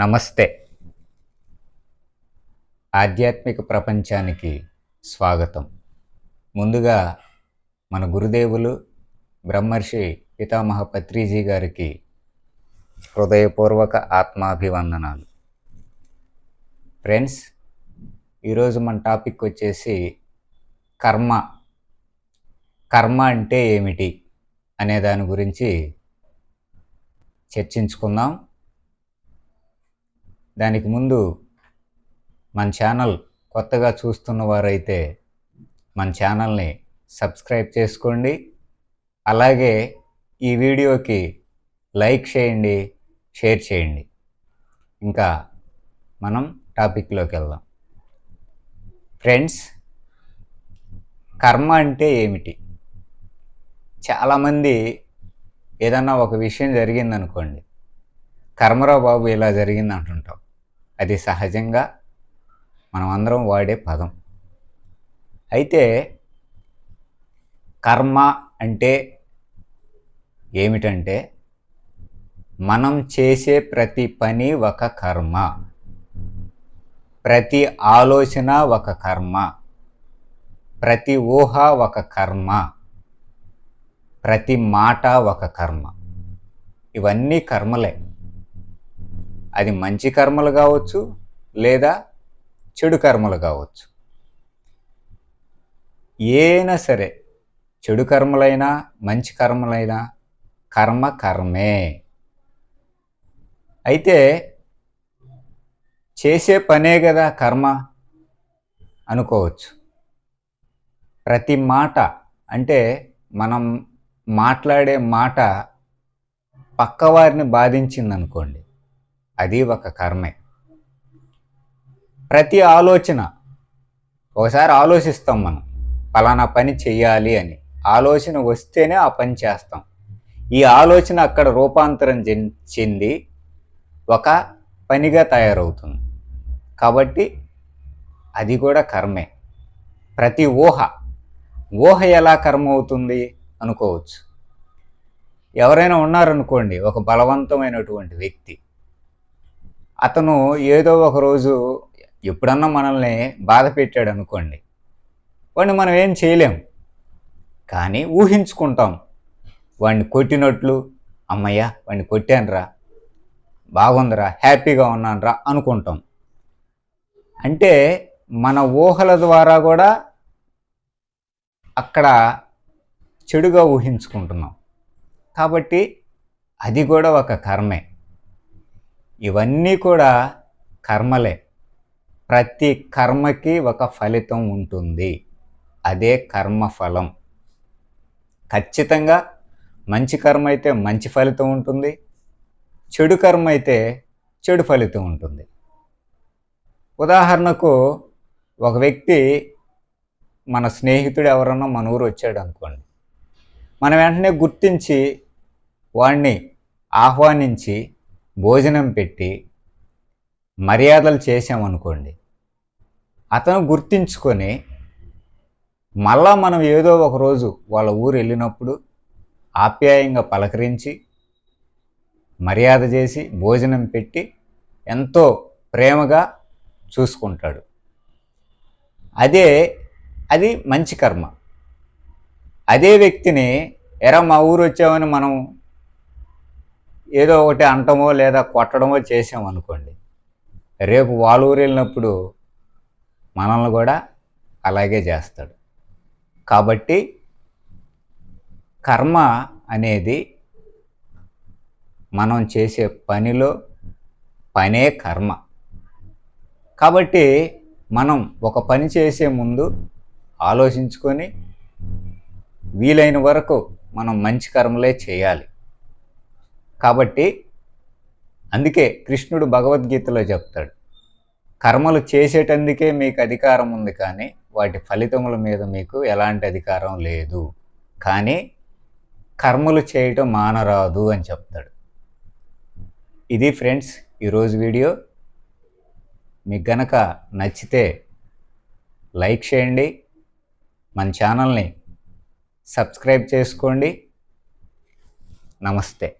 నమస్తే. ఆధ్యాత్మిక ప్రపంచానికి స్వాగతం. ముందుగా మన గురుదేవులు బ్రహ్మర్షి పితామహ పత్రిజీ గారికి హృదయపూర్వక ఆత్మాభివందనాలు. ఫ్రెండ్స్ ఈరోజు మన టాపిక్ వచ్చేసి కర్మ. కర్మ అంటే ఏమిటి అనే దాని గురించి చర్చించుకుందాం. దానికి ముందు మన ఛానల్ కొత్తగా చూస్తున్న వారైతే మన ఛానల్ని సబ్స్క్రైబ్ చేసుకోండి. అలాగే ఈ వీడియోకి లైక్ చేయండి షేర్ చేయండి. ఇంకా మనం టాపిక్లోకి వెళ్దాం. ఫ్రెండ్స్ కర్మ అంటే ఏమిటి? చాలామంది ఏదన్నా ఒక విషయం జరిగిందనుకోండి కర్మరావు బాబు ఇలా జరిగింది అంటుంటాం అది సహజంగా మనం అందరం వాడే పదం. అయితే కర్మ అంటే ఏమిటంటే మనం చేసే ప్రతి పని ఒక కర్మ. ప్రతి ఆలోచన ఒక కర్మ. ప్రతి ఊహ ఒక కర్మ. ప్రతి మాట ఒక కర్మ. ఇవన్నీ కర్మలే. అది మంచి కర్మలు కావచ్చు లేదా చెడు కర్మలు కావచ్చు. ఏనా సరే చెడు కర్మలైనా మంచి కర్మలైనా కర్మ కర్మే. అయితే చేసే పనే కదా కర్మ అనుకోవచ్చు. ప్రతి మాట అంటే మనం మాట్లాడే మాట పక్కవారిని బాధించింది అనుకోండి అది ఒక కర్మే. ప్రతి ఆలోచన ఒకసారి ఆలోచిస్తాం మనం ఫలానా పని చెయ్యాలి అని. ఆలోచన వస్తేనే ఆ పని చేస్తాం. ఈ ఆలోచన అక్కడ రూపాంతరం చెంది ఒక పనిగా తయారవుతుంది. కాబట్టి అది కూడా కర్మే. ప్రతి ఊహ ఊహ ఎలా కర్మ అవుతుంది అనుకోవచ్చు. ఎవరైనా ఉన్నారనుకోండి ఒక బలవంతమైనటువంటి వ్యక్తి అతను ఏదో ఒక రోజు ఎప్పుడన్నా మనల్ని బాధ పెట్టాడు అనుకోండి. వాడిని మనం ఏం చేయలేం. కానీ ఊహించుకుంటాం. వాడిని కొట్టినట్లు అమ్మయ్య వాడిని కొట్టానురా బాగుందిరా హ్యాపీగా ఉన్నానురా అనుకుంటాం. అంటే మన ఊహల ద్వారా కూడా అక్కడ చెడుగా ఊహించుకుంటున్నాం. కాబట్టి అది కూడా ఒక కర్మే. ఇవన్నీ కూడా కర్మలే. ప్రతి కర్మకి ఒక ఫలితం ఉంటుంది. అదే కర్మఫలం. ఖచ్చితంగా మంచి కర్మ అయితే మంచి ఫలితం ఉంటుంది. చెడు కర్మ అయితే చెడు ఫలితం ఉంటుంది. ఉదాహరణకు ఒక వ్యక్తి మన స్నేహితుడు ఎవరన్నా మన ఊరు వచ్చాడు అనుకోండి. మనం వెంటనే గుర్తించి వాడిని ఆహ్వానించి భోజనం పెట్టి మర్యాదలు చేసామనుకోండి అతను గుర్తించుకొని మళ్ళా మనం ఏదో ఒక రోజు వాళ్ళ ఊరు వెళ్ళినప్పుడు ఆప్యాయంగా పలకరించి మర్యాద చేసి భోజనం పెట్టి ఎంతో ప్రేమగా చూసుకుంటాడు. అదే అది మంచి కర్మ. అదే వ్యక్తిని ఎరా మా ఊరు వచ్చామని మనం ఏదో ఒకటి అంటమో లేదా కొట్టడమో చేసామనుకోండి రేపు వాలూరు వెళ్ళినప్పుడు మనల్ని కూడా అలాగే చేస్తాడు. కాబట్టి కర్మ అనేది మనం చేసే పనిలో పనే కర్మ. కాబట్టి మనం ఒక పని చేసే ముందు ఆలోచించుకొని వీలైన వరకు మనం మంచి కర్మలే చేయాలి. కాబట్టి అందుకే కృష్ణుడు భగవద్గీతలో చెప్తాడు కర్మలు చేసేటందుకే మీకు అధికారం ఉంది కానీ వాటి ఫలితముల మీద మీకు ఎలాంటి అధికారం లేదు. కానీ కర్మలు చేయటం మానరాదు అని చెప్తాడు. ఇది ఫ్రెండ్స్ ఈరోజు వీడియో. మీకు గనక నచ్చితే లైక్ చేయండి మన ఛానల్ని సబ్స్క్రైబ్ చేసుకోండి. నమస్తే.